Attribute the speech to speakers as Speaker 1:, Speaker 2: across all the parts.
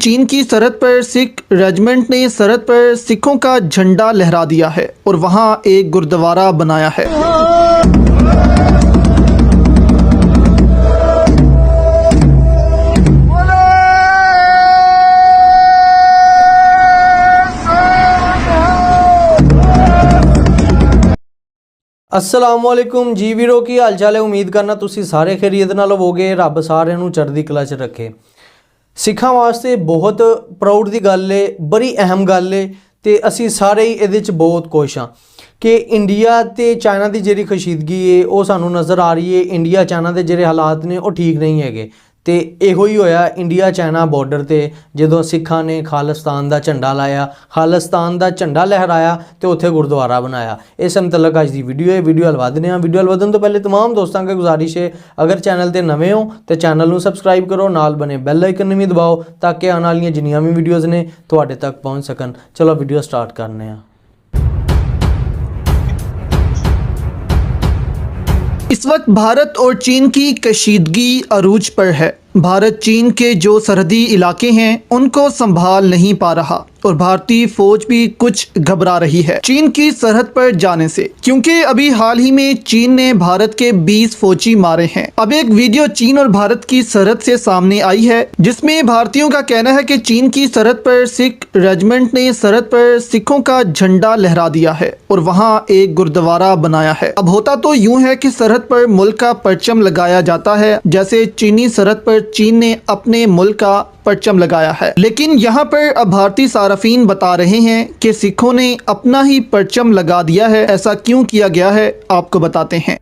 Speaker 1: चीन की सरहद पर सिख रेजिमेंट ने सरहद पर सिखों का झंडा लहरा दिया है और वहां एक गुरुद्वारा बनाया है
Speaker 2: ਅਸਲਾਮ ਵਾਲੇਕੁਮ ਜੀ ਵੀਰੋ ਕੀ ਹਾਲ ਚਾਲ ਹੈ ਉਮੀਦ ਕਰਨਾ ਤੁਸੀਂ ਸਾਰੇ ਖੈਰੀਅਤ ਨਾਲ ਹੋਵੋਗੇ ਰੱਬ ਸਾਰਿਆਂ ਨੂੰ ਚੜ੍ਹਦੀ ਕਲਾ 'ਚ ਰੱਖੇ ਸਿੱਖਾਂ ਵਾਸਤੇ ਬਹੁਤ ਪ੍ਰਾਊਡ ਦੀ ਗੱਲ ਏ, ਬੜੀ ਅਹਿਮ ਗੱਲ ਏ, ਤੇ ਅਸੀਂ ਸਾਰੇ ਹੀ ਇਹਦੇ 'ਚ ਬਹੁਤ ਖੁਸ਼ ਹਾਂ ਕਿ ਇੰਡੀਆ ਤੇ ਚਾਈਨਾ ਦੀ ਜਿਹੜੀ ਖਸ਼ੀਦਗੀ ਏ, ਉਹ ਸਾਨੂੰ ਨਜ਼ਰ ਆ ਰਹੀ ਏ ਇੰਡੀਆ ਚਾਈਨਾ ਦੇ ਜਿਹੜੇ ਹਾਲਾਤ ਨੇ, ਉਹ ਠੀਕ ਨਹੀਂ ਹੈਗੇ। ਤੇ ਇਹੋ ਹੀ ਹੋਇਆ ਇੰਡੀਆ ਚਾਈਨਾ ਬਾਰਡਰ ਤੇ ਜਦੋਂ ਸਿੱਖਾਂ ਨੇ ਖਾਲਿਸਤਾਨ ਦਾ ਝੰਡਾ ਲਾਇਆ ਖਾਲਿਸਤਾਨ ਦਾ ਝੰਡਾ ਲਹਿਰਾਇਆ ਤੇ ਉੱਥੇ ਗੁਰਦੁਆਰਾ ਬਣਾਇਆ ਇਸ ਮੁਤਲਕ ਅੱਜ ਦੀ ਵੀਡੀਓ ਹੈ ਵੀਡੀਓ ਹਲਵਾ ਦਿੰਦੇ ਹਾਂ ਵੀਡੀਓ ਹਲਵਾ ਦੇਣ ਤੋਂ ਪਹਿਲੇ तमाम ਦੋਸਤਾਂ का ਗੁਜ਼ਾਰਿਸ਼ ਹੈ ਅਗਰ ਚੈਨਲ ਤੇ ਨਵੇਂ ਹੋ ਤੇ ਚੈਨਲ ਨੂੰ ਸਬਸਕ੍ਰਾਈਬ ਕਰੋ ਨਾਲ ਬਨੇ ਬੈਲ ਆਈਕਨ ਵੀ ਦਬਾਓ ਤਾਂ ਕਿ ਆਉਣ ਵਾਲੀਆਂ ਜਿੰਨੀਆਂ ਵੀ ਵੀਡੀਓਜ਼ ਨੇ ਤੁਹਾਡੇ ਤੱਕ ਪਹੁੰਚ ਸਕਣ ਚਲੋ ਵੀਡੀਓ ਸਟਾਰਟ ਕਰਨੇ ਆ
Speaker 1: इस वक्त भारत और चीन की कशीदगी अरूज पर है। भारत, चीन के जो सरहदी इलाके हैं, उनको संभाल नहीं पा रहा और भारतीय फौज भी कुछ घबरा रही है। चीन की सरहद पर जाने से, क्योंकि अभी हाल ही में चीन ने भारत के 20 फौजी मारे हैं। अब एक वीडियो चीन और भारत की सरहद से सामने आई है, जिसमें भारतीयों का कहना है कि चीन की सरहद पर सिख रेजिमेंट ने सरहद पर सिखों का झंडा लहरा दिया है और वहाँ एक गुरुद्वारा बनाया है। अब होता तो यूँ है की सरहद पर मुल्क का परचम लगाया जाता है, जैसे चीनी सरहद पर चीन ने अपने मुल्क का परचम लगाया है। लेकिन यहाँ पर अब भारतीय सार्फिन बता रहे हैं कि सिखों ने अपना ही परचम लगा दिया है। ऐसा क्यों किया गया है, आपको बताते हैं।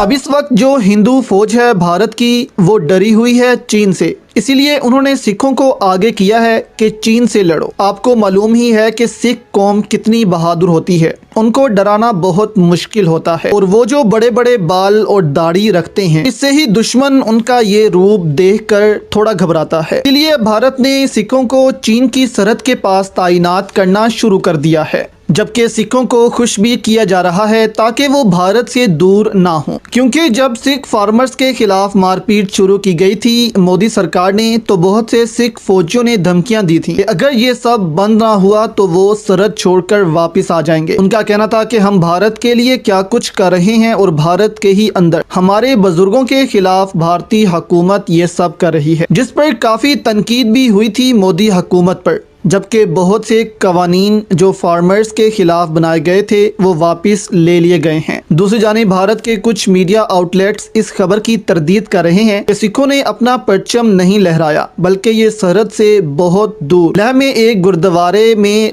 Speaker 1: अब इस वक्त जो हिंदू फौज है भारत की, वो डरी हुई है चीन से। इसीलिए उन्होंने सिखों को आगे किया है कि चीन से लड़ो। आपको मालूम ही है कि सिख कौम कितनी बहादुर होती है। उनको डराना बहुत मुश्किल होता है। और वो जो बड़े बड़े बाल और दाढ़ी रखते हैं, इससे ही दुश्मन उनका ये रूप देखकर थोड़ा घबराता है। इसलिए भारत ने सिखों को चीन की सरहद के पास तैनात करना शुरू कर दिया है। जबकि सिखों को खुश भी किया जा रहा है ताकि वो भारत से दूर ना हो। क्योंकि जब सिख फार्मर्स के खिलाफ मारपीट शुरू की गई थी मोदी सरकार ने तो बहुत से सिख फौजियों ने धमकियाँ दी थी। अगर ये सब बंद ना हुआ तो वो सरहद छोड़कर वापस आ जाएँगे। उनका कहना था कि हम भारत के लिए क्या कुछ कर रहे हैं और भारत के ही अंदर। हमारे बुज़ुर्गों के खिलाफ भारतीय हुकूमत ये सब कर रही है, जिस पर काफ़ी तनकीद भी हुई थी मोदी हुकूमत पर। जबकि बहुत से कवानीन जो फार्मर्स के खिलाफ बनाए गए थे वो वापस ले लिए गए हैं दूसरी जाने भारत के कुछ मीडिया आउटलेट्स इस खबर की तरदीद कर रहे हैं कि सिखों ने अपना परचम नहीं लहराया बल्कि ये सरहद से बहुत दूर लह में एक गुरुद्वारे में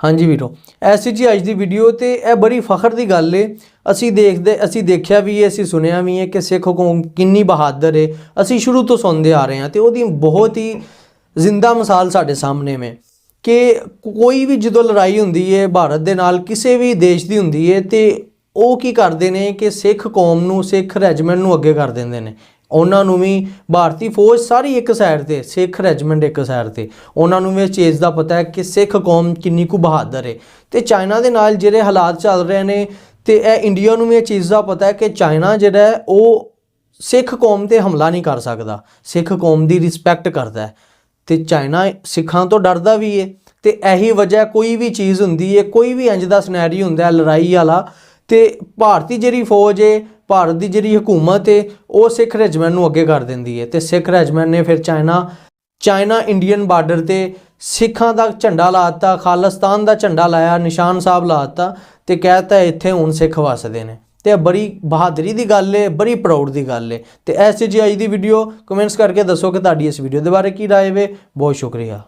Speaker 2: ਹਾਂਜੀ ਵੀਰੋ ਐਸੀ ਜੀ ਅੱਜ ਦੀ ਵੀਡੀਓ ਤੇ ਇਹ ਬੜੀ ਫਖਰ ਦੀ ਗੱਲ ਏ ਅਸੀਂ ਦੇਖਦੇ ਅਸੀਂ ਦੇਖਿਆ ਵੀ ਏ ਅਸੀਂ ਸੁਣਿਆ ਵੀ ਏ ਕਿ ਸਿੱਖ ਕੌਮ ਕਿੰਨੀ ਬਹਾਦਰ ਏ ਅਸੀਂ ਸ਼ੁਰੂ ਤੋਂ ਸੁਣਦੇ ਆ ਰਹੇ ਹਾਂ ਤੇ ਉਹਦੀ ਬਹੁਤ ਹੀ ਜ਼ਿੰਦਾ ਮਿਸਾਲ ਸਾਡੇ ਸਾਹਮਣੇ ਮੈਂ ਕਿ ਕੋਈ ਵੀ ਜਦੋਂ ਲੜਾਈ ਹੁੰਦੀ ਹੈ ਭਾਰਤ ਦੇ ਨਾਲ ਕਿਸੇ ਵੀ ਦੇਸ਼ ਦੀ ਹੁੰਦੀ ਹੈ ਤੇ ਉਹ ਕੀ ਕਰਦੇ ਨੇ ਕਿ ਸਿੱਖ ਕੌਮ ਨੂੰ, ਸਿੱਖ ਰੈਜੀਮੈਂਟ ਨੂੰ ਅੱਗੇ ਕਰ ਦਿੰਦੇ ਨੇ। ਉਹਨਾਂ ਨੂੰ ਵੀ ਭਾਰਤੀ ਫੌਜ ਸਾਰੀ ਇੱਕ ਸਾਈਡ ਤੇ, ਸਿੱਖ ਰੈਜੀਮੈਂਟ ਇੱਕ ਸਾਈਡ ਤੇ। ਉਹਨਾਂ ਨੂੰ ਵੀ ਇਸ ਚੀਜ਼ ਦਾ ਪਤਾ ਹੈ ਕਿ ਸਿੱਖ ਕੌਮ ਕਿੰਨੀ ਕੁ ਬਹਾਦਰ ਹੈ ਤੇ ਚਾਈਨਾ ਦੇ ਨਾਲ ਜਿਹੜੇ ਹਾਲਾਤ ਚੱਲ ਰਹੇ ਨੇ, ਤੇ ਇਹ ਇੰਡੀਆ ਨੂੰ ਵੀ ਇਹ ਚੀਜ਼ ਦਾ ਪਤਾ ਹੈ ਕਿ ਚਾਈਨਾ ਜਿਹੜਾ ਉਹ ਸਿੱਖ ਕੌਮ ਤੇ ਹਮਲਾ ਨਹੀਂ ਕਰ ਸਕਦਾ। ਸਿੱਖ ਕੌਮ ਦੀ ਰਿਸਪੈਕਟ ਕਰਦਾ ਹੈ। ਤੇ ਚਾਈਨਾ ਸਿੱਖਾਂ ਤੋਂ ਡਰਦਾ ਵੀ ਏ, ਤੇ ਇਹੀ ਵਜ੍ਹਾ ਕੋਈ ਵੀ ਚੀਜ਼ ਹੁੰਦੀ ਏ, ਕੋਈ ਵੀ ਇੰਜ ਦਾ ਸਿਨੈਰੀਓ ਹੁੰਦਾ ਲੜਾਈ ਵਾਲਾ, ਤੇ ਭਾਰਤੀ ਜਿਹੜੀ ਫੌਜ ਏ, ਭਾਰਤ ਦੀ ਜਿਹੜੀ ਹਕੂਮਤ ਏ, ਉਹ ਸਿੱਖ ਰੈਜੀਮੈਂਟ ਨੂੰ ਅੱਗੇ ਕਰ ਦਿੰਦੀ ਏ, ਤੇ ਸਿੱਖ ਰੈਜੀਮੈਂਟ ਨੇ ਫਿਰ ਚਾਈਨਾ ਚਾਈਨਾ ਇੰਡੀਅਨ ਬਾਰਡਰ ਤੇ ਸਿੱਖਾਂ ਦਾ ਝੰਡਾ ਲਾਤਾ ਖਾਲਿਸਤਾਨ ਦਾ ਝੰਡਾ ਲਾਇਆ, ਨਿਸ਼ਾਨ ਸਾਹਿਬ ਲਾਤਾ ਤੇ ਕਹਿਤਾ ਇੱਥੇ ਹੁਣ ਸਿੱਖ ਵਸਦੇ ਨੇ। ਤੇ ਇਹ ਬੜੀ ਬਹਾਦਰੀ ਦੀ ਗੱਲ ਏ, ਬੜੀ ਪ੍ਰਾਊਡ ਦੀ ਗੱਲ ਏ। ਤੇ ਐਸੀ ਜੀ ਅੱਜ ਦੀ ਵੀਡੀਓ ਕਮੈਂਟਸ ਕਰਕੇ ਦੱਸੋ ਕਿ ਤੁਹਾਡੀ ਇਸ ਵੀਡੀਓ ਦੇ ਬਾਰੇ ਕੀ ਰਾਏ ਵੇ। ਬਹੁਤ ਸ਼ੁਕਰੀਆ।